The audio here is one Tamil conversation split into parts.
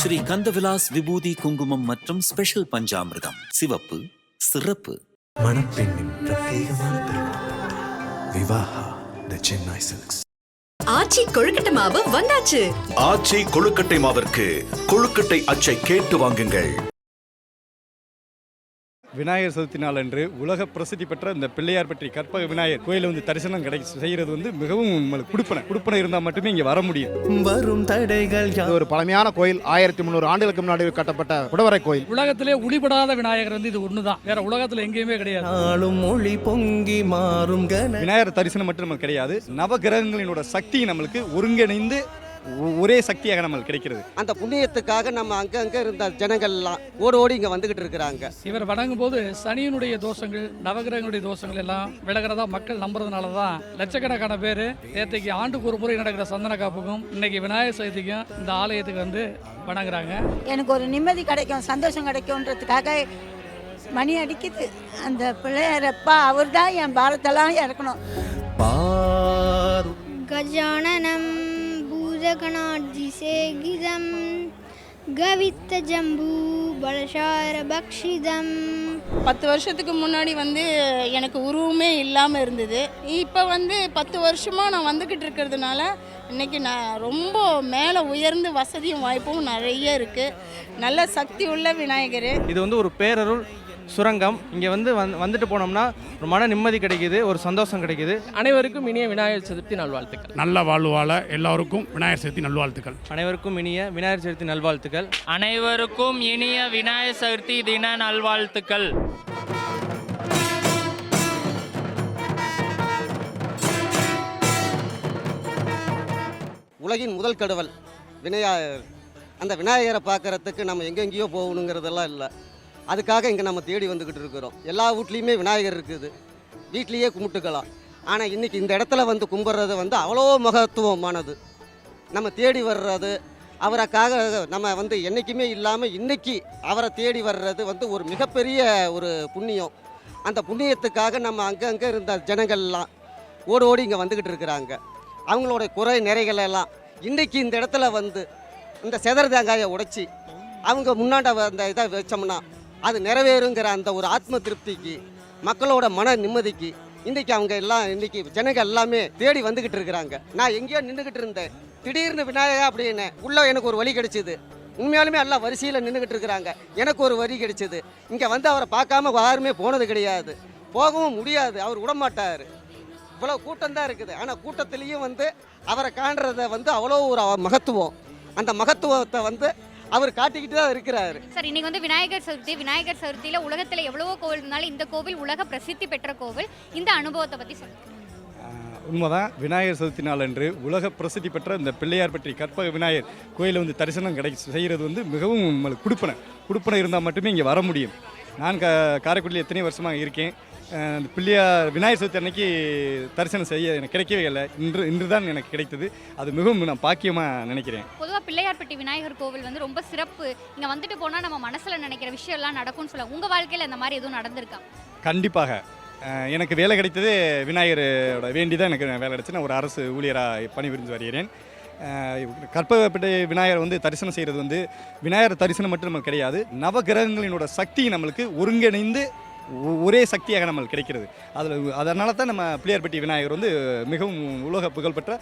ஸ்ரீ கந்தவிலாஸ் விபூதி குங்குமம் மற்றும் ஸ்பெஷல் பஞ்சாமிர்தம். சிவப்பு சிறப்பு. மணப்பெண்ணின் பிரத்யேகமான விவாஹா த சென்னை சில்க்ஸ் ஆச்சி கொழுக்கட்டை மாவு வந்தாச்சு. ஆச்சி கொழுக்கட்டை மாவிற்கு கொழுக்கட்டை அச்சை கேட்டு வாங்குங்கள். விநாயகர் சதுர்த்தி நாள் அன்று உலக பிரசித்தி பெற்ற இந்த பிள்ளையார்பட்டி கற்பக விநாயகர் கோயிலை வந்து தரிசனம் கிடை செய்கிறது வந்து மிகவும் நம்மளுக்கு குடுப்பனை. குடுப்பனை இருந்தால் மட்டுமே இங்கே வர முடியும். வரும் தடைகள் இது ஒரு பழமையான கோயில். ஆயிரத்தி முந்நூறு ஆண்டுகளுக்கு முன்னாடி கட்டப்பட்ட குடவரை கோயில். உலகத்திலே ஒளிபடாத விநாயகர் வந்து இது ஒன்று தான் வேற உலகத்தில் எங்கேயுமே கிடையாது. நாளும் மொழி பொங்கி மாறும் விநாயகர் தரிசனம் மட்டும் நமக்கு கிடையாது. நவ கிரகங்களினோட சக்தி நம்மளுக்கு ஒருங்கிணைந்து ஒரே சக்தியாக நம்மளுக்கு கிடைக்கிறது. அந்த புண்ணியத்துக்காக நம்ம அங்கங்க இருந்த ஜனங்கள்லாம் ஓடி ஓடி இங்க வந்துகிட்டு இருக்கிறாங்க. இவர் வணங்கும் போது சனியினுடைய தோஷங்கள் நவகிரகங்களுடைய தோஷங்கள் எல்லாம் விலகிறதா மக்கள் நம்புறதுனால தான் லட்சக்கணக்கான பேர் நேற்றுக்கு ஆண்டுக்கு ஒரு முறை நடக்கிற சந்தன காப்புக்கும் இன்னைக்கு விநாயகர் சதுர்த்திக்கும் இந்த ஆலயத்துக்கு வந்து வணங்குறாங்க. எனக்கு ஒரு நிம்மதி கிடைக்கும் சந்தோஷம் கிடைக்கும்ன்றதுக்காக மணி அடிக்குது. அந்த பிள்ளையாரப்பா அவர் தான் என் பாரத்தெல்லாம் இறக்கணும். பாரு गजाननं भूतगणार्जिसेगिदं गवित्तजम्बू बलशारभक्षिदम् பத்து வருஷத்துக்கு முன்னாடி வந்து எனக்கு உருவமே இல்லாமல் இருந்தது இப்போ வந்து பத்து வருஷமாக நான் வந்துக்கிட்டு இருக்கிறதுனால இன்னைக்கு நான் ரொம்ப மேலே உயர்ந்து வசதியும் வாய்ப்பும் நிறைய இருக்குது நல்ல சக்தி உள்ள விநாயகர் இது வந்து ஒரு பேரருள் சுரங்கம். இங்கே வந்து வந்து வந்துட்டு போனோம்னா ஒரு மன நிம்மதி கிடைக்குது ஒரு சந்தோஷம் கிடைக்குது. அனைவருக்கும் இனிய விநாயகர் சதுர்த்தி நல்வாழ்த்துக்கள். நல்ல வாழ்வாழ எல்லாருக்கும் விநாயகர் சதுர்த்தி நல்வாழ்த்துக்கள். அனைவருக்கும் இனிய விநாயகர் சதுர்த்தி நல்வாழ்த்துக்கள். அனைவருக்கும் இனிய விநாயகர் சதுர்த்தி தின நல்வாழ்த்துக்கள். உலகின் முதல் கடவுள் விநாயகர். அந்த விநாயகரை பார்க்கறதுக்கு நம்ம எங்கெங்கேயோ போகணுங்கிறதெல்லாம் இல்லை. அதுக்காக இங்கே நம்ம தேடி வந்துக்கிட்டு இருக்கிறோம். எல்லா வீட்லேயுமே விநாயகர் இருக்குது. வீட்லேயே கும்பிட்டுக்கலாம். ஆனால் இன்றைக்கி இந்த இடத்துல வந்து கும்பிட்றது வந்து அவ்வளோ மகத்துவமானது. நம்ம தேடி வர்றது அவருக்காக நம்ம வந்து என்றைக்குமே இல்லாமல் இன்றைக்கி அவரை தேடி வர்றது வந்து ஒரு மிகப்பெரிய ஒரு புண்ணியம். அந்த புண்ணியத்துக்காக நம்ம அங்கங்கே இருந்த ஜனங்கள்லாம் ஓடி ஓடி இங்கே வந்துக்கிட்டு இருக்கிறாங்க. அவங்களோட குறை நிறைகளெல்லாம் இன்றைக்கி இந்த இடத்துல வந்து இந்த செதர் தேங்காயை உடைச்சி அவங்க முன்னாண்ட அந்த இதை வச்சோம்னா அது நிறைவேறுங்கிற அந்த ஒரு ஆத்ம திருப்திக்கு மக்களோட மன நிம்மதிக்கு இன்றைக்கி அவங்க எல்லாம் இன்றைக்கி ஜனங்க எல்லாமே தேடி வந்துக்கிட்டு இருக்கிறாங்க. நான் எங்கேயோ நின்றுக்கிட்டு இருந்தேன். திடீர்னு விநாயகா அப்படின்னு உள்ளே எனக்கு ஒரு வழி கிடைச்சிது. உண்மையாலுமே எல்லாம் வரிசையில் நின்றுக்கிட்டு இருக்கிறாங்க. எனக்கு ஒரு வரி கிடைச்சிது. இங்கே வந்து அவரை பார்க்காம யாருமே போனது கிடையாது. போகவும் முடியாது. அவர் விடமாட்டார். இவ்வளோ கூட்டம் தான் இருக்குது. ஆனால் கூட்டத்திலையும் வந்து அவரை காண்றத வந்து அவ்வளோ ஒரு மகத்துவம். அந்த மகத்துவத்தை வந்து அவர் காட்டிக்கிட்டு தான் இருக்கிறாரு. சார் இன்னைக்கு வந்து விநாயகர் சதுர்த்தி விநாயகர் சதுர்த்தியில் உலகத்தில் எவ்வளவோ கோவில் இருந்தாலும் இந்த கோவில் உலக பிரசித்தி பெற்ற கோவில். இந்த அனுபவத்தை பற்றி சொல்லுங்கள் உண்மைதான். விநாயகர் சதுர்த்தி நாள் அன்று உலக பிரசித்தி பெற்ற இந்த பிள்ளையார்பட்டி கற்பக விநாயகர் கோயிலை வந்து தரிசனம் கிடை செய்கிறது வந்து மிகவும் நம்மளுக்கு குடுப்பனை. குடுப்பனை இருந்தால் மட்டுமே இங்கே வர முடியும். நான் க காரைக்குடியில் எத்தனை வருஷமாக இருக்கேன். இந்த பிள்ளையார் விநாயகர் சதுர்த்தி அன்னைக்கு தரிசனம் செய்ய எனக்கு கிடைக்கவே இல்லை. இன்று இன்று தான் எனக்கு கிடைத்தது. அது மிகவும் நான் பாக்கியமாக நினைக்கிறேன். பொதுவாக பிள்ளையார்பட்டி விநாயகர் கோவில் வந்து ரொம்ப சிறப்பு. இங்கே வந்துட்டு போனால் நம்ம மனசில் நினைக்கிற விஷயம் எல்லாம் நடக்கும்னு சொல்லுவாங்க உங்கள் வாழ்க்கையில் இந்த மாதிரி எதுவும் நடந்திருக்கா? கண்டிப்பாக. எனக்கு வேலை கிடைத்தது விநாயகரோட வேண்டி தான் எனக்கு வேலை கிடைச்சு நான் ஒரு அரசு ஊழியராக பணிபுரிஞ்சு வருகிறேன். கற்பகப்பட்ட விநாயகர் வந்து தரிசனம் செய்கிறது வந்து விநாயகர் தரிசனம் மட்டும் நமக்கு கிடையாது. நவகிரகங்களினோட சக்தி நம்மளுக்கு ஒருங்கிணைந்து ஒரே சக்தியாக நம்மளுக்கு கிடைக்கிறது. அதில் அதனால தான் நம்ம பிள்ளையார்பட்டி விநாயகர் வந்து மிகவும் உலக புகழ்பெற்ற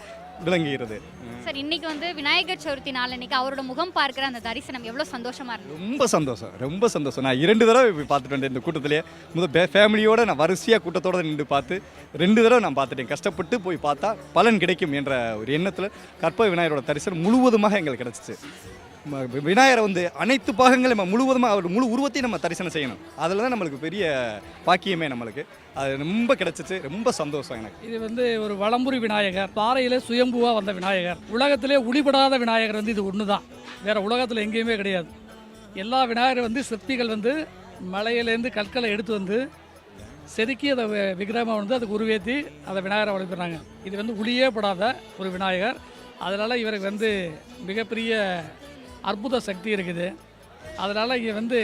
விளங்குகிறது. சார் இன்னைக்கு வந்து விநாயகர் சதுர்த்தி நாள் இன்னைக்கு அவரோட முகம் பார்க்குற அந்த தரிசனம் எவ்வளோ சந்தோஷமா இருந்தது ரொம்ப சந்தோஷம் ரொம்ப சந்தோஷம். நான் இரண்டு தடவை போய் பார்த்துட்டு வந்தேன் இந்த கூட்டத்திலே. முதல் ஃபேமிலியோடு நான் வரிசையாக கூட்டத்தோட நின்று பார்த்து ரெண்டு தடவை நான் பார்த்துட்டேன். கஷ்டப்பட்டு போய் பார்த்தா பலன் கிடைக்கும் என்ற ஒரு எண்ணத்தில் கற்பக விநாயகரோட தரிசனம் முழுவதுமாக எங்களுக்கு கிடச்சிச்சு. விநாயகரை வந்து அனைத்து பாகங்களும் நம்ம முழுவதுமாக அவர் முழு உருவத்தையும் நம்ம தரிசனம் செய்யணும். அதில் தான் நம்மளுக்கு பெரிய பாக்கியமே நம்மளுக்கு. அது ரொம்ப கிடச்சிச்சு ரொம்ப சந்தோஷம் எனக்கு. இது வந்து ஒரு வளம்புரி விநாயகர் பாறையிலே சுயம்புவாக வந்த விநாயகர். உலகத்திலே ஒளிபடாத விநாயகர் வந்து இது ஒன்று தான் வேறு உலகத்தில் எங்கேயுமே கிடையாது. எல்லா விநாயகர் வந்து சிற்பிகள் வந்து மலையிலேருந்து கற்களை எடுத்து வந்து செதுக்கி அதை வி- வந்து அதுக்கு உருவேற்றி அதை விநாயகரை வழிபடுறாங்க. இது வந்து ஒளியே படாத ஒரு விநாயகர். அதனால் இவருக்கு வந்து மிகப்பெரிய அற்புத சக்தி இருக்குது. அதனால் இங்கே வந்து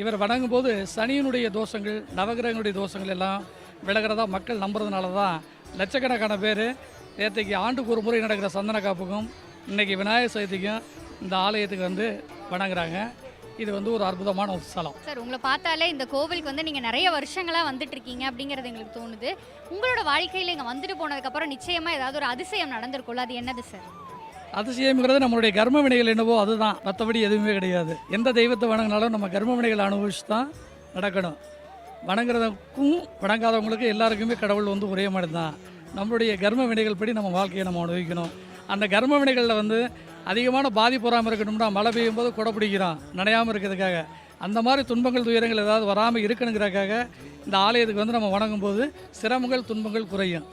இவர் வணங்கும் போது சனியினுடைய தோஷங்கள் நவகிரகங்களுடைய தோஷங்கள் எல்லாம் விலகிறதா மக்கள் நம்புறதுனால தான் லட்சக்கணக்கான பேர் நேற்றுக்கு ஆண்டுக்கு ஒரு முறை நடக்கிற சந்தன காப்புக்கும் இன்னைக்கு விநாயகர் சதுர்த்திக்கும் இந்த ஆலயத்துக்கு வந்து வணங்குறாங்க. இது வந்து ஒரு அற்புதமான ஒரு ஸ்தலம். சார் உங்களை பார்த்தாலே இந்த கோவிலுக்கு வந்து நீங்கள் நிறைய வருஷங்களாக வந்துட்டு இருக்கீங்க அப்படிங்கிறது எங்களுக்கு தோணுது. உங்களோட வாழ்க்கையில் இங்கே வந்துட்டு போனதுக்கப்புறம் நிச்சயமாக ஏதாவது ஒரு அதிசயம் நடந்திருக்கும்ல அது என்னது சார்? அதிசயம்ங்கிறது நம்மளுடைய கர்ம வினைகள் என்னவோ அதுதான். மற்றபடி எதுவுமே கிடையாது. எந்த தெய்வத்தை வணங்கினாலும் நம்ம கர்ம வினைகள் அனுபவிச்சு தான் நடக்கணும். வணங்குறதுக்கும் வணங்காதவங்களுக்கும் எல்லாருக்குமே கடவுள் வந்து ஒரே மாதிரி தான் நம்மளுடைய கர்ம வினைகள் படி நம்ம வாழ்க்கையை நம்ம அனுபவிக்கணும். அந்த கர்ம வினைகளில் வந்து அதிகமான பாதிப்பு வராமல் இருக்கணும்னா மழை பெய்யும் போது கொடை பிடிக்கிறோம் நனையாமல் இருக்கிறதுக்காக. அந்த மாதிரி துன்பங்கள் துயரங்கள் ஏதாவது வராமல் இருக்கணுங்கிறதுக்காக இந்த ஆலயத்துக்கு வந்து நம்ம வணங்கும் போது சிரமங்கள் துன்பங்கள் குறையும்.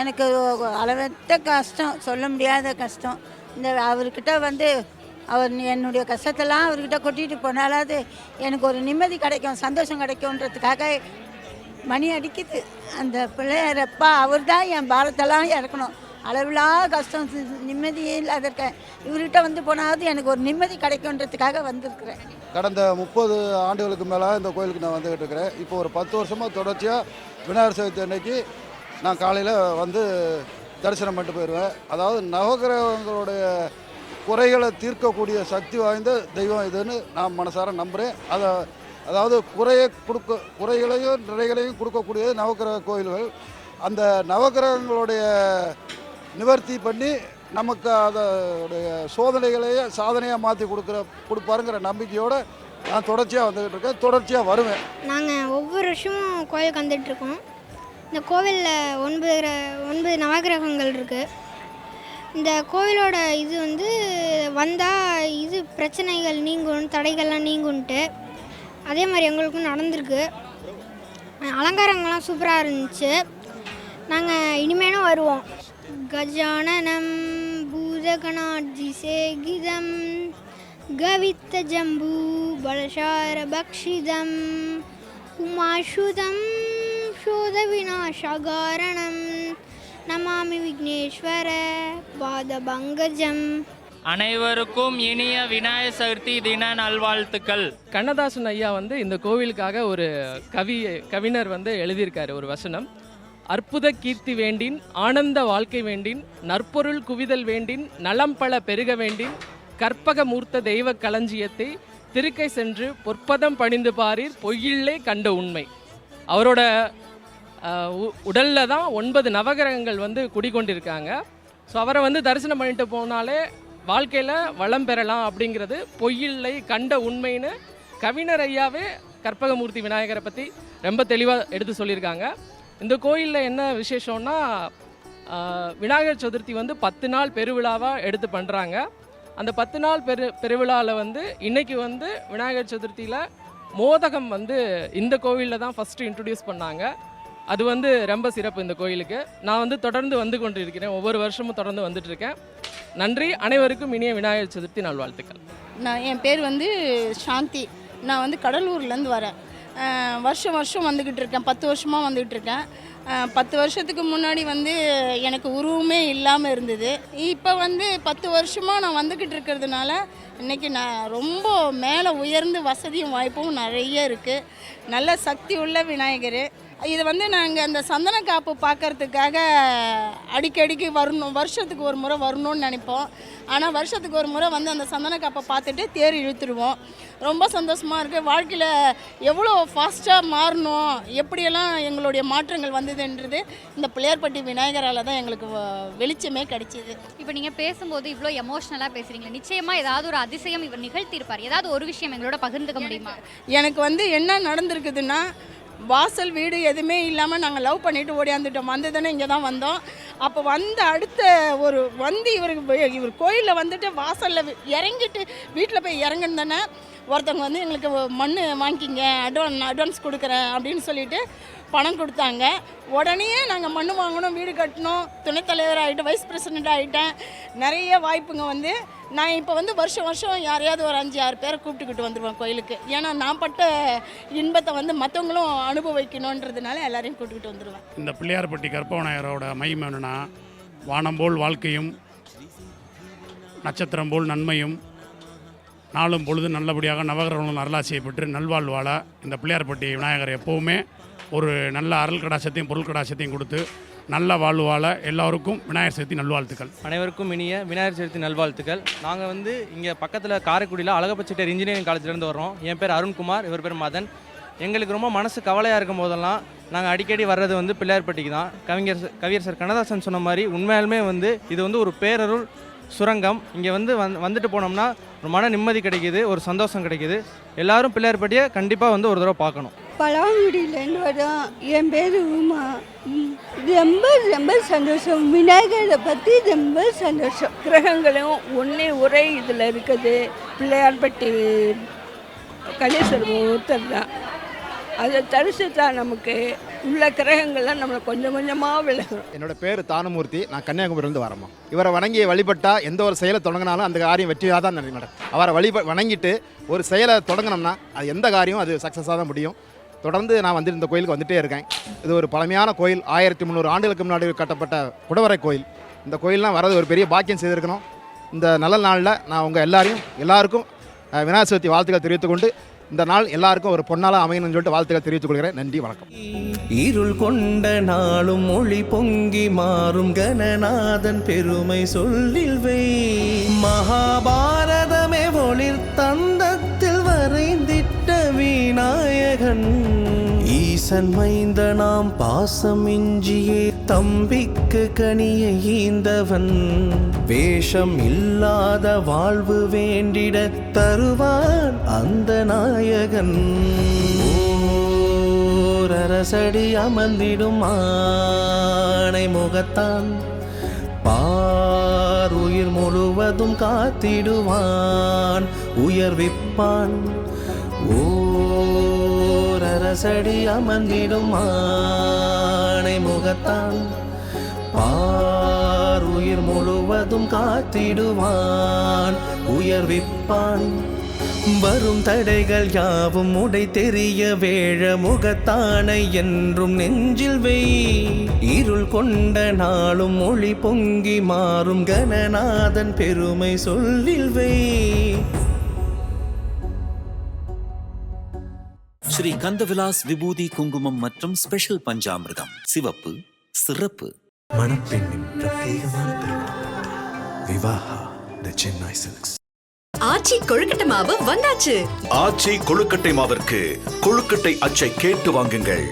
எனக்கு அளவற்ற கஷ்டம் சொல்ல முடியாத கஷ்டம். இந்த அவர்கிட்ட வந்து அவர் என்னுடைய கஷ்டத்தெல்லாம் அவர்கிட்ட கொட்டிட்டு போனாலாவது எனக்கு ஒரு நிம்மதி கிடைக்கும் சந்தோஷம் கிடைக்கும்ன்றதுக்காக மணி அடிக்குது. அந்த பிள்ளையாரப்பா அவர் தான் என் பாரத்தெல்லாம் இறக்கணும். அளவிலா கஷ்டம் நிம்மதியே இல்லாத இருக்கேன். இவர்கிட்ட வந்து போனாவது எனக்கு ஒரு நிம்மதி கிடைக்கும்ன்றதுக்காக வந்திருக்கிறேன். கடந்த முப்பது ஆண்டுகளுக்கு மேலே இந்த கோயிலுக்கு நான் வந்துக்கிட்டு இருக்கிறேன். இப்போ ஒரு பத்து வருஷமாக தொடர்ச்சியாக விநாயகர் சதுர்த்தி அன்னைக்கு நான் காலையில் வந்து தரிசனம் பண்ணிட்டு போயிடுவேன் அதாவது நவகிரகங்களுடைய குறைகளை தீர்க்கக்கூடிய சக்தி வாய்ந்த தெய்வம் இதுன்னு நான் மனசார நம்புகிறேன் அதை அதாவது குறையை கொடுக்க குறைகளையும் நிறைகளையும் கொடுக்கக்கூடியது நவகிரக கோயில்கள். அந்த நவகிரகங்களுடைய நிவர்த்தி பண்ணி நமக்கு அதோடைய சோதனைகளையே சாதனையாக மாற்றி கொடுக்குற கொடுப்பாருங்கிற நம்பிக்கையோடு நான் தொடர்ச்சியாக வந்துக்கிட்டு இருக்கேன். தொடர்ச்சியாக வருவேன். நாங்கள் ஒவ்வொரு வருஷமும் கோயிலுக்கு வந்துட்டுருக்கோம் இந்த கோவிலில் ஒன்பது ஒன்பது நவகிரகங்கள் இருக்குது இந்த கோவிலோட இது வந்து வந்தால் இது பிரச்சனைகள் நீங்கும் தடைகள்லாம் நீங்கும்ன்ட்டு அதே மாதிரி எங்களுக்கும் நடந்திருக்கு. அலங்காரங்கள்லாம் சூப்பராக இருந்துச்சு. நாங்கள் இனிமேலும் வருவோம். கஜானனம் பூதகணாஜிசேகிதம் கவித்த ஜம்பு பலசார பக்ஷிதம் உமாஷுதம் சோத விநாசகாரணம் நமாமி விக்னேஸ்வர பாதபங்கஜம். அனைவருக்கும் இனிய விநாயகர் சதுர்த்தி தின நல்வாழ்த்துக்கள். கண்ணதாசன் ஐயா வந்து இந்த கோவிலுக்காக ஒரு கவி கவிஞர் வந்து எழுதியிருக்காரு ஒரு வசனம். அற்புத கீர்த்தி வேண்டின் ஆனந்த வாழ்க்கை வேண்டின் நற்பொருள் குவிதல் வேண்டின் நலம் பல பெருக வேண்டின் கற்பக மூர்த்த தெய்வ களஞ்சியத்தை திருக்கை சென்று பொற்பதம் பணிந்து பாரீர் பொய்யில்லை கண்ட உண்மை. அவரோட உடலில் தான் ஒன்பது நவகிரகங்கள் வந்து குடிகொண்டிருக்காங்க. ஸோ அவரை வந்து தரிசனம் பண்ணிட்டு போனாலே வாழ்க்கையில் வளம் பெறலாம் அப்படிங்கிறது பொய்யில்லை கண்ட உண்மைன்னு கவிஞர் ஐயாவே கற்பகமூர்த்தி விநாயகரை பற்றி ரொம்ப தெளிவாக எடுத்து சொல்லியிருக்காங்க. இந்த கோயிலில் என்ன விசேஷம்னா விநாயகர் சதுர்த்தி வந்து பத்து நாள் பெருவிழாவாக எடுத்து பண்ணுறாங்க அந்த பத்து நாள் பெரு பெருவிழாவில் வந்து இன்றைக்கி வந்து விநாயகர் சதுர்த்தியில் மோதகம் வந்து இந்த கோவிலில் தான் ஃபஸ்ட்டு இன்ட்ரடியூஸ் பண்ணாங்க. அது வந்து ரொம்ப சிறப்பு இந்த கோயிலுக்கு. நான் வந்து தொடர்ந்து வந்து கொண்டு இருக்கிறேன் ஒவ்வொரு வருஷமும் தொடர்ந்து வந்துட்டு இருக்கேன் நன்றி. அனைவருக்கும் இனிய விநாயகர் சதுர்த்தி நல்வாழ்த்துக்கள். நான் என் பேர் வந்து சாந்தி. நான் வந்து கடலூர்லேருந்து வரேன். வருஷம் வருஷம் வந்துக்கிட்டு இருக்கேன் பத்து வருஷமாக வந்துக்கிட்டு இருக்கேன் பத்து வருஷத்துக்கு முன்னாடி வந்து எனக்கு உருவமே இல்லாமல் இருந்தது. இப்போ வந்து பத்து வருஷமாக நான் வந்துக்கிட்டு இருக்கிறதுனால இன்றைக்கி நான் ரொம்ப மேலே உயர்ந்து வசதியும் வாய்ப்பும் நிறைய இருக்குது நல்ல சக்தி உள்ள விநாயகர். இது வந்து நாங்கள் அந்த சந்தன காப்பு பார்க்கறதுக்காக அடிக்கடிக்கு வரணும் வருஷத்துக்கு ஒரு முறை வரணும்னு நினைப்போம். ஆனால் வருஷத்துக்கு ஒரு முறை வந்து அந்த சந்தன காப்பை பார்த்துட்டு தேர் இழுத்துருவோம். ரொம்ப சந்தோஷமாக இருக்குது வாழ்க்கையில் எவ்வளோ ஃபாஸ்ட்டாக மாறணும் எப்படியெல்லாம் எங்களுடைய மாற்றங்கள் வந்ததுன்றது இந்த பிள்ளையார்பட்டி விநாயகரால் தான் எங்களுக்கு வெளிச்சமே கிடைச்சிது. இப்போ நீங்கள் பேசும்போது இவ்வளோ எமோஷ்னலாக பேசுகிறீங்க நிச்சயமாக ஏதாவது ஒரு அதிசயம் இவர் நிகழ்த்தியிருப்பார். ஏதாவது ஒரு விஷயம் எங்களோட பகிர்ந்துக்க முடியுமா? எனக்கு வந்து என்ன நடந்திருக்குதுன்னா வாசல் வீடு எதுவுமே இல்லாமல் நாங்கள் லவ் பண்ணிட்டு ஓடியாந்துட்டோம். வந்ததுன்னு இங்கே தான் வந்தோம். அப்போ வந்த அடுத்த ஒரு வந்து இவருக்கு இவர் கோயிலில் வந்துட்டு வாசலில் இறங்கிட்டு வீட்டில் போய் இறங்குனதானே ஒருத்தவங்க வந்து எங்களுக்கு மண் வாங்கிக்கிங்க அட்வான் அட்வான்ஸ் கொடுக்குறேன் அப்படின்னு சொல்லிட்டு பணம் கொடுத்தாங்க. உடனே நாங்கள் மண் வாங்கணும் வீடு கட்டணும் துணைத் தலைவர் வைஸ் பிரசிடெண்ட் ஆகிட்டேன் நிறைய வாய்ப்புங்க வந்து. நான் இப்போ வந்து வருஷம் வருஷம் யாரையாவது ஒரு அஞ்சு ஆறு பேரை கூப்பிட்டுக்கிட்டு வந்துடுவேன் கோயிலுக்கு. ஏன்னா நான் பட்ட இன்பத்தை வந்து மற்றவங்களும் அனுபவிக்கணுன்றதுனால எல்லாரையும் கூப்பிட்டுக்கிட்டு வந்துடுவேன் இந்த பிள்ளையார்பட்டி கற்பவனாயரோட மையம் என்னென்னா வானம் போல் வாழ்க்கையும் நட்சத்திரம் போல் நன்மையும் நாளும் பொழுது நல்லபடியாக நவகிரகங்களும் அருளாசியை பெற்று நல்வாழ்வாழ இந்த பிள்ளையார்பட்டி விநாயகர் எப்போவுமே ஒரு நல்ல அருள் கடாசத்தையும் பொருள் கடாசத்தையும் கொடுத்து நல்ல வாழ்வாழ எல்லாருக்கும் விநாயகர் சதுர்த்தி நல்வாழ்த்துக்கள். அனைவருக்கும் இனிய விநாயகர் சதுர்த்தி நல்வாழ்த்துக்கள். நாங்கள் வந்து இங்கே பக்கத்தில் காரைக்குடியில் அழகப்பச்சிட்டர் இன்ஜினியரிங் காலேஜ்லேருந்து வரோம் என் பேர் அருண்குமார் இவர் பேர் மதன். எங்களுக்கு ரொம்ப மனசு கவலையாக இருக்கும் போதெல்லாம் நாங்கள் அடிக்கடி வர்றது வந்து பிள்ளையார்பட்டிக்கு தான். கவிஞர் கவியர் சார் கண்ணதாசன் சொன்ன மாதிரி உண்மையாலுமே வந்து இது வந்து ஒரு பேரருள் சுரங்கம். இங்கே வந்து வந் வந்துட்டு போனோம்னா ஒரு மன நிம்மதி கிடைக்குது ஒரு சந்தோஷம் கிடைக்குது. எல்லாரும் பிள்ளையார்பட்டியை கண்டிப்பாக வந்து ஒரு தடவை பார்க்கணும். பழங்குடியிலேருந்து வரோம். என் பேர் உமா. ம், ரொம்ப ரொம்ப சந்தோஷம். விநாயகரை பற்றி ரொம்ப சந்தோஷம். கிரகங்களும் ஒன்றே ஒரே இதில் இருக்குது. பிள்ளையார்பட்டி கணேசர் ஒருத்தர் தான். அதை தரிசித்தா நமக்கு உள்ள கிரகங்கள்லாம் நம்மளை கொஞ்சம் கொஞ்சமாக விலகும். என்னோட பேர் தானமூர்த்தி. நான் கன்னியாகுமரியிலேருந்து வரமா இவரை வணங்கி வழிபட்டா எந்த ஒரு செயலை தொடங்கினாலும் அந்த காரியம் வெற்றியாக தான் நடக்கும் நடக்கும் அவரை வழிப வணங்கிட்டு ஒரு செயலை தொடங்கினோம்னா அது எந்த காரியம்? அது சக்ஸஸாக தான் முடியும். தொடர்ந்து நான் வந்து இந்த கோயிலுக்கு வந்துட்டே இருக்கேன். இது ஒரு பழமையான கோயில். ஆயிரத்தி முந்நூறு ஆண்டுகளுக்கு முன்னாடி கட்டப்பட்ட குடவரை கோயில். இந்த கோயிலெலாம் வரது ஒரு பெரிய பாக்கியம் செய்திருக்கணும். இந்த நல்ல நாளில் நான் உங்கள் எல்லாரையும் எல்லாருக்கும் அஹ், விநாயகர் சதுர்த்தி வாழ்த்துக்கள் தெரிவித்துக்கொண்டு இந்த நாள் எல்லாருக்கும் ஒரு பொன்னால அமையணும்னு சொல்லிட்டு வாழ்த்துக்கள் தெரிவித்துக் கொள்கிறேன் நன்றி வணக்கம். இருள் கொண்ட நாளும் மொழி பொங்கி மாறும். கணநாதன் பெருமை சொல்லில் வை. மகாபாரதமே ஒளிர் தந்த விநாயகன் ஈசன் மைந்த நாம் பாசம் இஞ்சியே தம்பிக்கு கனிய ஈந்தவன். வேஷம் இல்லாத வாழ்வு வேண்டிட தருவான் அந்த நாயகன். அரசடி அமர்ந்திடும் ஆணை முகத்தான். பாருயிர் முழுவதும் காத்திடுவான் உயர்விப்பான். ஓ ஓரரசடி அமர்ந்திடும் ஆணை முகத்தான் பாருயிர் முழுவதும் காத்திடுவான் உயர்விப்பான் வரும் தடைகள் யாவும் உடை தெரிய வேழ முகத்தானை என்றும் நெஞ்சில் வை. இருள் கொண்ட நாளும் ஒளி பொங்கி மாறும் கணநாதன் பெருமை சொல்லில் வை. ஸ்ரீ கந்தவிலாஸ் விபூதி குங்குமம் மற்றும் ஸ்பெஷல் பஞ்சாமிர்தம். சிவப்பு சிறப்பு. மணப்பெண்ணின் பிரத்யேகமான விவாஹா த சென்னை சில்க்ஸ் ஆச்சி கொழுக்கட்டை மாவு வந்தாச்சு. ஆச்சி கொழுக்கட்டை மாவிற்கு கொழுக்கட்டை அச்சை கேட்டு வாங்குங்கள்.